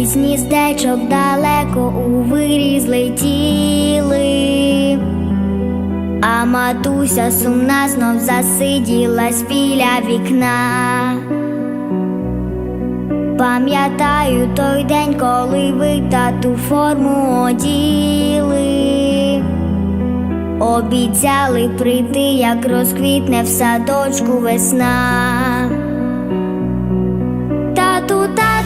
із гніздечок далеко у вирі злетіли, а матуся сумна знов засиділась біля вікна. Пам'ятаю той день, коли ви тату форму оділи. Обіцяли прийти, як розквітне в садочку весна.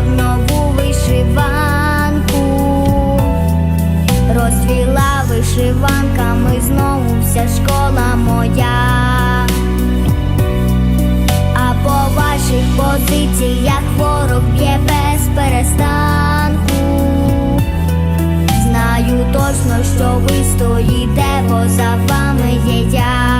в нову вишиванку, розцвіла вишиванками знову вся школа моя. А по ваших позиціях ворог б'є без. Знаю точно, що ви стоїте, бо за вами є я.